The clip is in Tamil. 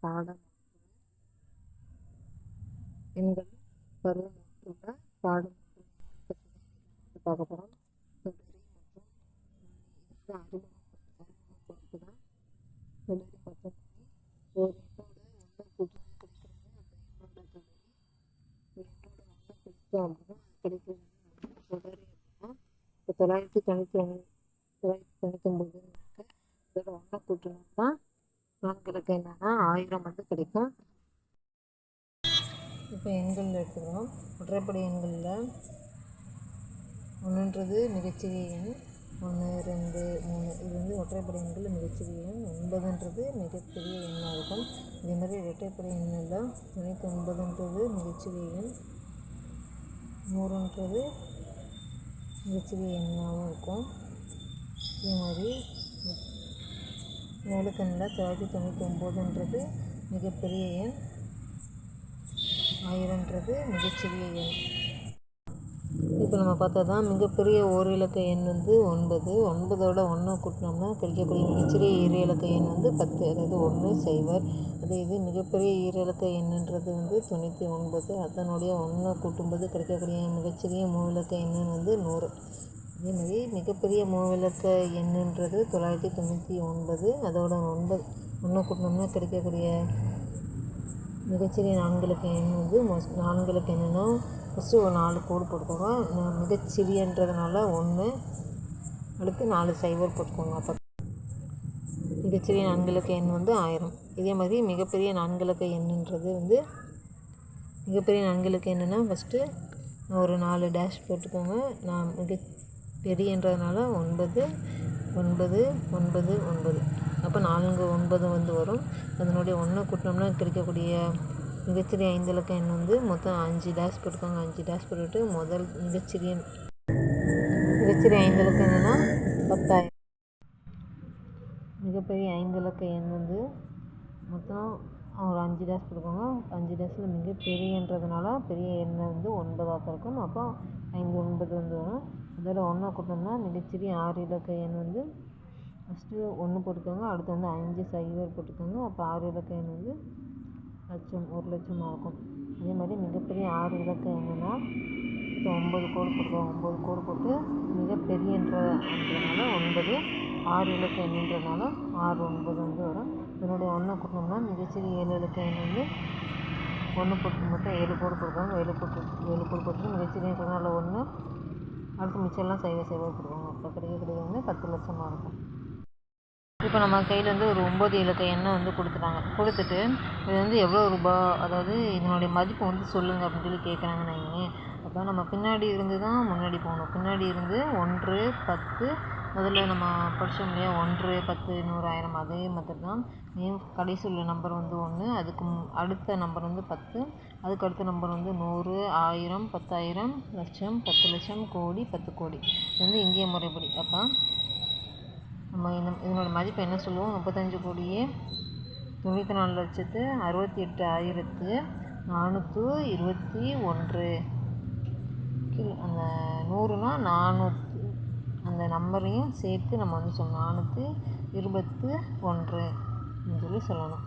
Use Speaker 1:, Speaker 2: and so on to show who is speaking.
Speaker 1: பாடம் எண்கள் பருவம் ஒன்றுல பாடம் பார்க்க போகிறோம் பொறுத்து தான் ஒரு கிடைக்கிறது தொள்ளாயிரத்தி தொண்ணூற்றி ஒன்று தொள்ளாயிரத்தி தொண்ணூற்றி ஒன்பது இதோட ஒன்று கூட்டணும்னா நான்கு என்னென்னா என்னன்னா ஆயிரம் வந்து கிடைக்கும். இப்போ எண்கள் எடுத்துக்கிறோம். ஒற்றைப்படை எண்களில் ஒன்றுன்றது மிகச்சிறிய எண் ஒன்று ரெண்டு மூணு. இது வந்து ஒற்றைப்படை எண்களில் மிகச்சிறிய எண். ஒன்பதுன்றது மிகப்பெரிய எண்ணாக இருக்கும். இதே மாதிரி இரட்டைப்படை எண்ணில் தொண்ணூற்றி ஒன்பதுன்றது மிகச்சிறிய எண் நூறுன்றது மிகச்சிறிய எண்ணாகவும் இருக்கும். இதே மாதிரி மேலுக்கண்ணில் தொள்ளாயிரத்தி தொண்ணூற்றி ஒம்போதுன்றது மிகப்பெரிய எண். ஆயிரன்றது மிகச்சிறிய எண். இப்போ நம்ம பார்த்தா தான் மிகப்பெரிய ஓர் இலக்க எண் வந்து ஒன்பது. ஒன்பதோட ஒன்று கூட்டினோம்னா கிடைக்கக்கூடிய மிகச்சிறிய இரு இலக்க எண் வந்து பத்து அதாவது ஒன்று சைவர். அதே இது மிகப்பெரிய ஈர இலக்க எண்ணுன்றது வந்து தொண்ணூற்றி ஒன்பது. அதனுடைய ஒன்று கூட்டும்போது கிடைக்கக்கூடிய மிகச்சிறிய மூவிலக்க எண் வந்து நூறு. அதே மாதிரி மிகப்பெரிய மூவிலக்க எண்ணுன்றது தொள்ளாயிரத்தி தொண்ணூற்றி ஒன்பது. அதோட ஒன்பது ஒன்று கூட்டினோம்னா கிடைக்கக்கூடிய மிகச்சிறிய நான்களுக்கு எண் வந்து மோஸ்ட் நான்களுக்கு என்னென்னா ஃபஸ்ட்டு ஒரு நாலு கோடு போட்டுக்கோங்க. மிகச்சிறியன்றதுனால ஒன்று அடுத்து நாலு சைபர் போட்டுக்கோங்க. அப்போ மிகச்சிறிய நான்கு எண் வந்து ஆயிரம். இதே மாதிரி மிகப்பெரிய நான்கு எண்ணுன்றது வந்து மிகப்பெரிய நான்கு என்னென்னா எண்ணுன்னா ஃபஸ்ட்டு ஒரு நாலு டேஷ் போட்டுக்கோங்க. நான் மிக பெரியன்றதுனால ஒன்பது ஒன்பது ஒன்பது ஒன்பது. அப்போ நான்கு ஒன்பது வந்து வரும். அதனுடைய ஒன்று கூட்டினோம்னா கிடைக்கக்கூடிய மிகச்சிறிய ஐந்து இலக்க எண் வந்து மொத்தம் அஞ்சு டேஷ் போட்டுக்கோங்க. அஞ்சு டேஷ் போட்டுட்டு முதல் மிகச்சிறிய மிகச்சிறிய ஐந்து இலக்க என்னென்னா பத்தாயிரம். மிகப்பெரிய ஐந்து இலக்க எண் வந்து மொத்தம் ஒரு அஞ்சு டேஷ் போட்டுக்கோங்க. அஞ்சு டேஷில் மிகப்பெரியன்றதுனால பெரிய எண்ணை வந்து ஒன்பதாக இருக்கும். அப்போ ஐந்து ஒன்பது வந்து வரும். அதோட ஒன்றை கூட்டோம்னா மிகச்சிறிய ஆறு இலக்க எண் வந்து ஃபஸ்ட்டு ஒன்று போட்டுக்கோங்க. அடுத்து வந்து அஞ்சு சைபர் போட்டுக்கோங்க. அப்போ ஆறு இலக்க எண் வந்து லட்சம் ஒரு லட்சமாக இருக்கும் அதே மாதிரி மிகப்பெரிய ஆறு இலக்க எண்ணுனா இப்போ ஒம்பது கோடு போட்டுக்கோங்க ஒம்பது கோடு போட்டு மிகப்பெரியன்றதுனால ஒன்பது ஆறு இலக்க எண்ணுன்றதுனால ஆறு ஒன்பது வந்து வரும். இதனுடைய ஒன்றை கூட்டினோம்னா மிகச்சிறிய ஏழு இலக்க எண் வந்து ஒன்று போட்டு மட்டும் ஏழு கோடு கொடுப்பாங்க ஏழு போட்டு ஏழு கோடு போட்டு மிகச்சிறியன்றதுனால ஒன்று அடுத்து மிச்சம்லாம் சைவ சைவாக கொடுப்பாங்க அப்போ கிடைக்கக்கூடியது வந்து பத்து லட்சமாக இருக்கும். இப்போ நம்ம கையில் வந்து ஒரு ஒம்பது இலக்க எண்ணெய் வந்து கொடுத்துட்டாங்க. கொடுத்துட்டு இது வந்து எவ்வளோ ரூபா? அதாவது இதனுடைய மதிப்பு வந்து சொல்லுங்கள் அப்படின்னு சொல்லி கேட்குறாங்கன்னு அப்போ நம்ம பின்னாடி இருந்து தான் முன்னாடி போகணும். பின்னாடி இருந்து ஒன்று பத்து முதல்ல நம்ம படித்தோம் இல்லையா ஒன்று பத்து நூறு ஆயிரம் அதே மாதிரி தான் நேம் கடைசி உள்ள நம்பர் வந்து ஒன்று அதுக்கு அடுத்த நம்பர் வந்து பத்து அதுக்கு அடுத்த நம்பர் வந்து நூறு ஆயிரம் பத்தாயிரம் லட்சம் பத்து லட்சம் கோடி பத்து கோடி. இது வந்து இந்திய முறைப்படி. அப்போ நம்ம இந்த இதனோட மதிப்பு என்ன சொல்லுவோம்? முப்பத்தஞ்சு கோடியே தொண்ணூற்றி நாலு லட்சத்து அறுபத்தி எட்டு ஆயிரத்து நானூற்று இருபத்தி ஒன்று. கீழ் அந்த நூறுனா நானூற்று நம்பரையும் சேர்த்து நம்ம வந்து சொல்லணும் நானூற்றி இருபத்து ஒன்று சொல்லி சொல்லணும்.